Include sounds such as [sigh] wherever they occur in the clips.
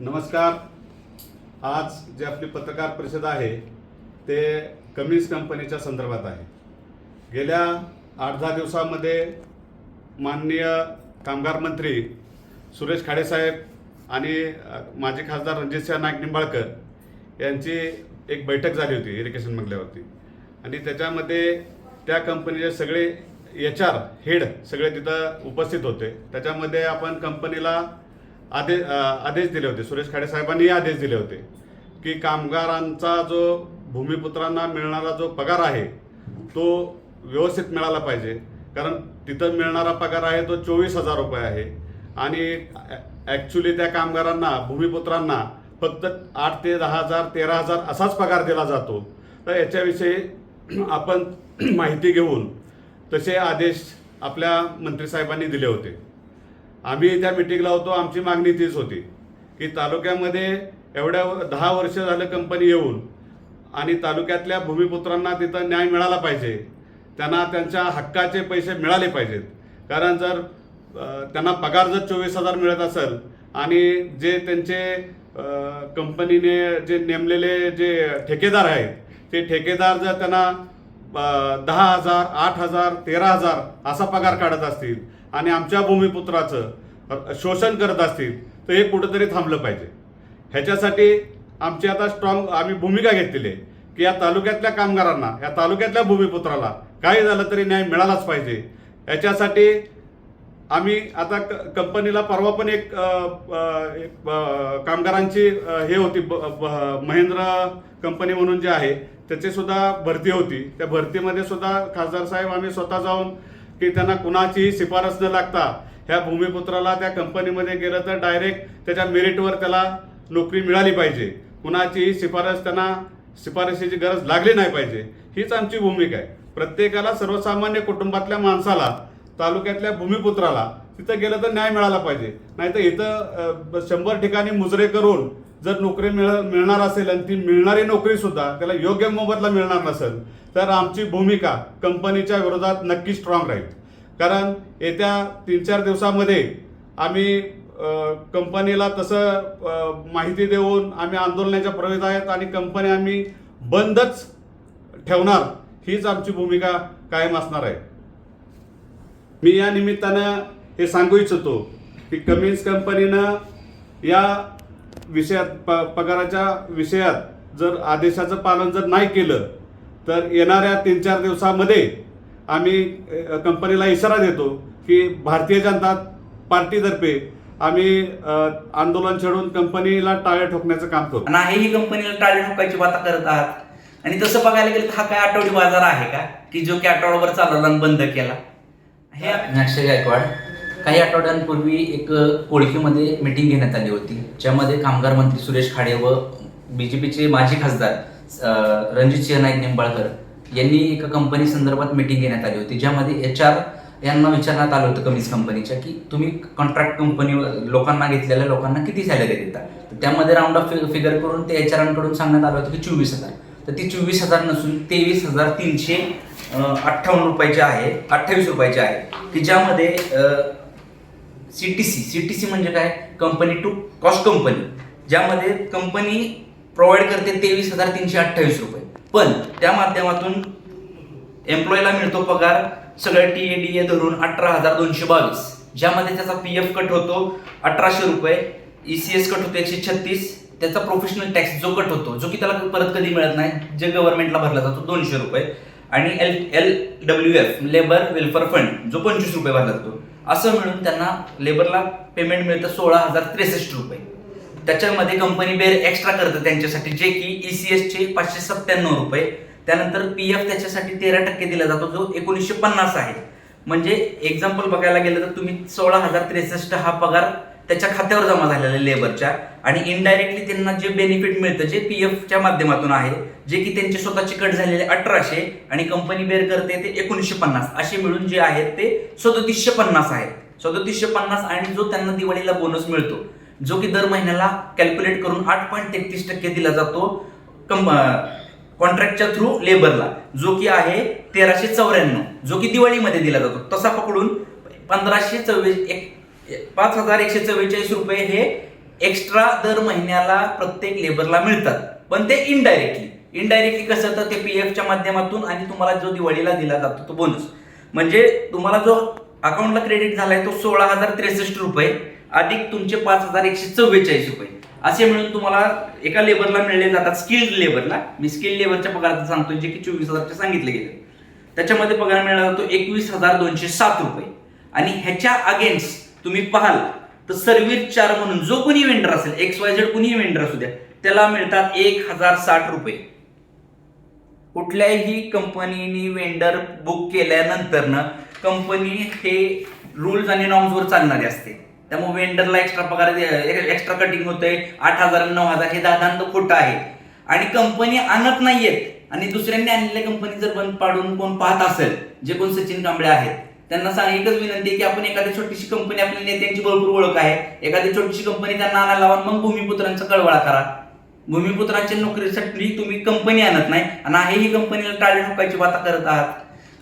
नमस्कार. आज जे आपली पत्रकार परिषद आहे ते कमिन्स कंपनीच्या संदर्भात आहे. गेल्या आठ दहा दिवसामध्ये माननीय कामगार मंत्री सुरेश खाडेसाहेब आणि माजी खासदार रणजितसिंह नाईक निंबाळकर यांची एक बैठक झाली होती इरिगेशन बंगल्यावरती आणि त्याच्यामध्ये त्या कंपनीचे सगळे एच आर हेड सगळे तिथं उपस्थित होते. त्याच्यामध्ये आपण कंपनीला आदेश आदेश दिले होते. सुरेश खाडे साहेबांनी आदेश दिले होते की कामगारांचा जो भूमिपुत्रांना मिळणारा जो पगार आहे तो व्यवस्थित मिळाला पाहिजे. कारण तिथं मिळणारा पगार आहे तो चोवीस हजार रुपये आहे. आणि ॲक्च्युली त्या कामगारांना भूमिपुत्रांना फक्त आठ ते दहा हजार तेरा हजार असाच पगार दिला जातो. तर याच्याविषयी [clears throat] आपण [clears throat] माहिती घेऊन तसे आदेश आपल्या मंत्रीसाहेबांनी दिले होते. आम्ही त्या मिटिंगला होतो आमची मागणी तीच होती की तालुक्यामध्ये एवढ्या दहा वर्ष झालं कंपनी येऊन आणि तालुक्यातल्या भूमिपुत्रांना तिथं न्याय मिळाला पाहिजे त्यांना त्यांच्या हक्काचे पैसे मिळाले पाहिजेत. कारण जर त्यांना पगार जर चोवीस हजार मिळत असेल आणि जे त्यांचे कंपनीने जे नेमलेले जे ठेकेदार आहेत ते ठेकेदार जर त्यांना दहा हजार आठ हजार तेरा हजार असा पगार काढत असतील आणि आमच्या भूमिपुत्राचं शोषण करत असतील तर हे कुठंतरी थांबलं पाहिजे. ह्याच्यासाठी आमची आता स्ट्रॉंग आम्ही भूमिका घेतलेली आहे की या तालुक्यातल्या कामगारांना या तालुक्यातल्या भूमिपुत्राला काही झालं तरी न्याय मिळालाच पाहिजे. याच्यासाठी आम्ही आता क- कंपनीला परवा पण एक एक, कामगारांची हे होती ब- ब- महेंद्र कंपनी म्हणून जे आहे त्याची सुद्धा भरती होती. त्या भरतीमध्ये सुद्धा खासदार साहेब आम्ही स्वतः जाऊन की त्यांना कुणाचीही शिफारस न लागता ह्या भूमिपुत्राला त्या कंपनीमध्ये गेलं तर डायरेक्ट त्याच्या मेरिटवर त्याला नोकरी मिळाली पाहिजे. कुणाचीही शिफारस त्यांना शिफारशीची गरज लागली नाही पाहिजे. हीच आमची भूमिका आहे. प्रत्येकाला सर्वसामान्य कुटुंबातल्या माणसाला तालुक्यातल्या भूमिपुत्राला तिथं गेलं तर न्याय मिळाला पाहिजे. नाहीतर इथं शंभर ठिकाणी मुजरे करून जर नोकरी मिळ मिळणार असेल आणि ती मिळणारी नोकरी सुद्धा त्याला योग्य मोबदला मिळणार नसेल तर आमची भूमिका कंपनीच्या विरोधात नक्की स्ट्रॉंग राहील. कारण येत्या तीन चार दिवसामध्ये आम्ही कंपनीला तसं माहिती देऊन आम्ही आंदोलनाच्या प्रवेश आहेत आणि कंपनी आम्ही बंदच ठेवणार हीच आमची भूमिका कायम असणार आहे. मी या निमित्तानं हे सांगू इच्छितो की कमिन्स कंपनीनं या विषयात प पगाराच्या विषयात जर आदेशाचं पालन जर नाही केलं तर येणाऱ्या तीन चार दिवसामध्ये आम्ही कंपनीला इशारा देतो की भारतीय जनता पार्टीतर्फे आम्ही आंदोलन छेडून कंपनीला टाळे ठोकण्याचं काम करू. नाही ही कंपनीला टाळी ठोकायची बाता करत आहात. आणि तसं बघायला गेलं तर हा काय आठवडी बाजार आहे का? की जो की आठवडाभर चालवला आणि बंद केला? हे अक्षय गायकवाड काही आठवड्यांपूर्वी एक कोळकीमध्ये मीटिंग घेण्यात आली होती ज्यामध्ये कामगार मंत्री सुरेश खाडे व बीजेपीचे माजी खासदार अं, रणजितसिंह नाईक निंबाळकर यांनी एका कंपनी संदर्भात मीटिंग घेण्यात आली होती ज्यामध्ये एच आर यांना विचारण्यात आलं होतं कमीज कंपनीच्या की तुम्ही कॉन्ट्रॅक्ट कंपनी लोकांना घेतलेल्या लोकांना किती सॅलरी देता? तर त्यामध्ये राऊंड ऑफ फिगर करून ते एच आरांकडून सांगण्यात आलं होतं की चोवीस हजार. तर ती चोवीस हजार नसून तेवीस हजार तीनशे अठ्ठावन्न रुपयाचे आहे अठ्ठावीस रुपयाचे आहे की ज्यामध्ये C T C C T C म्हणजे काय? कंपनी टू कॉस्ट कंपनी ज्यामध्ये कंपनी प्रोव्हाइड करते तेवीस हजार तीनशे अठ्ठावीस रुपये. पण त्या माध्यमातून एम्प्लॉयला मिळतो पगार सगळं टी ए डी ए धरून अठरा हजार दोनशे बावीस. ज्यामध्ये त्याचा पी एफ कट होतो अठराशे रुपये ई सी एस कट होतो एकशे छत्तीस. त्याचा प्रोफेशनल टॅक्स जो कट होतो जो की त्याला परत कधी मिळत नाही जे गव्हर्नमेंटला भरला जातो दोनशे रुपये. आणि L L W F labour welfare fund जो पंचवीस रुपये भरला जातो. असं मिळून त्यांना लेबरला पेमेंट मिळतं सोळा हजार त्रेसष्ट रुपये. त्याच्यामध्ये कंपनी बेर एक्स्ट्रा करतं त्यांच्यासाठी जे की ई सी एसचे पाचशे सत्त्याण्णव रुपये. त्यानंतर पी एफ त्याच्यासाठी तेरा टक्के दिला जातो जो एकोणीसशे पन्नास आहे. म्हणजे एक्झाम्पल बघायला गेलं तर तुम्ही सोळा हजार त्रेसष्ट हा पगार त्याच्या खात्यावर जमा झालेला आहे लेबरच्या आणि इनडायरेक्टली त्यांना जे बेनिफिट मिळतं जे पी एफच्या माध्यमातून आहे जे की त्यांचे स्वतःचे कट झालेले अठराशे आणि कंपनी बेर करते ते एकोणीसशे पन्नास. असे मिळून जे आहेत ते सदोतीसशे पन्नास आहेत. सदोतीसशे पन्नास आणि जो त्यांना दिवाळीला बोनस मिळतो जो की दर महिन्याला कॅल्क्युलेट करून आठ पॉईंट तेहतीस टक्के दिला जातो कम कॉन्ट्रॅक्टच्या थ्रू लेबरला जो की आहे तेराशे चौऱ्याण्णव जो की दिवाळीमध्ये दिला जातो. तसा पकडून पंधराशे चव्वेच एक पाच हजार एकशे चव्वेचाळीस रुपये हे एक्स्ट्रा दर महिन्याला प्रत्येक लेबरला मिळतात. पण ते इनडायरेक्टली इनडायरेक्टली कसं? तर ते पी एफच्या माध्यमातून आणि तुम्हाला जो दिवाळीला दिला जातो तो बोनस म्हणजे तुम्हाला जो अकाउंटला क्रेडिट झालाय तो सोळा हजार त्रेसष्ट रुपये. अधिक तुमचे पाच हजार एकशे चव्वेचाळीस रुपये. असे मिळून तुम्हाला एका लेबरला मिळले जातात स्किल्ड लेबरला मी स्किल्ड लेबरच्या पगाराचं सांगतो जे की चोवीस हजारचे सांगितले गेले. त्याच्यामध्ये पगार मिळाला जातो एकवीस हजार दोनशे सात रुपये. आणि ह्याच्या अगेन्स्ट तुम्ही पाहाल तर सर्व्हिस चार म्हणून जो कोणी वेंडर असेल एक्स वाय झेड कोणी वेंडर असू द्या त्याला मिळतात एक हजार साठ रुपये. कुठल्याही कंपनीनी वेंडर बुक केल्यानंतर कंपनी हे रूल्स आणि नॉर्म्सवर चालणारी असते. त्यामुळे वेंडरला एक्स्ट्रा पगार एक्स्ट्रा कटिंग होतंय. आठ हजार नऊ हजार हे दादांत खोटं आहे. आणि कंपनी आणत नाहीयेत. आणि दुसऱ्यांनी आणलेल्या कंपनी जर बंद पाडून कोण पाहत असेल जे कोण सचिन कांबळे आहेत त्यांना सांग एकच विनंती आहे की आपण एखादी छोटीशी कंपनी आपल्या नेत्यांची भरपूर ओळख आहे. एखादी छोटीशी कंपनी त्यांना आणायला लावा मग भूमिपुत्रांचा कळवळा करा. भूमिपुत्रांच्या नोकरीसाठी तुम्ही कंपनी आणत नाही आणि आहे ही कंपनीला टाळे ठोकायची वाता करत आहात.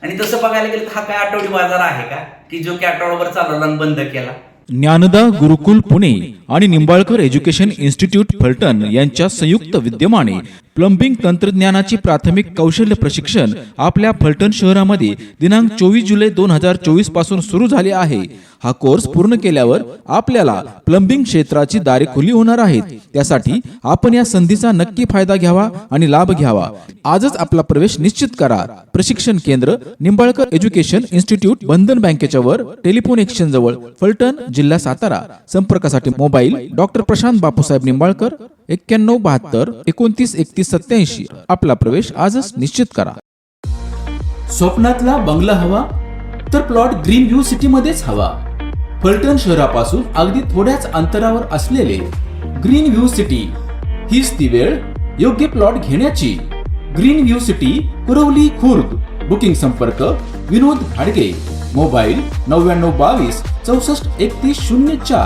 आणि तसं बघायला गेलं तर हा काय आठवडी बाजार आहे का? की जो की आठवडाभर चालवला आणि बंद केला. ज्ञानदा गुरुकुल पुणे. आणि निंबाळकर एज्युकेशन इन्स्टिट्यूट फलटण यांच्या संयुक्त विद्यमाने प्लंबिंग तंत्रज्ञानाची प्राथमिक कौशल्य प्रशिक्षण आपल्या फलटण शहरामध्ये दिनांक चोवीस जुलै दोन हजार चोवीसपासून सुरू झाले आहे. हा कोर्स पूर्ण केल्यावर आपल्याला प्लंबिंग क्षेत्राची दारे खुली होणार आहेत. त्यासाठी आपण या संधीचा नक्की फायदा घ्यावा आणि लाभ घ्यावा. आजच आपला प्रवेश निश्चित करा. प्रशिक्षण केंद्र निंबाळकर एज्युकेशन इन्स्टिट्यूट बंधन बँकेच्या वर टेलिफोन एक्सचेंज जवळ फलटण जिल्हा सातारा. संपर्कासाठी मोबाईल डॉक्टर प्रशांत बापूसाहेब निंबाळकर एक्क्याण्णव बहात्तर एकोणतीस एकतीस सत्याऐंशी आपला प्रवेश आजच निश्चित करा. स्वप्नातला बंगला हवा तर प्लॉट ग्रीन व्ह्यू सिटी मध्येच हवा. फलटण शहरापासून अगदी थोड्याच अंतरावर असलेले ग्रीन व्ह्यू सिटी हीच ती वेळ योग्य प्लॉट घेण्याची. Green view city Kurwali Khurd. Booking संपर्क विनोद भाडगे. मोबाईल नव्याण्णव बावीस चौसष्ट एकतीस शून्य चार.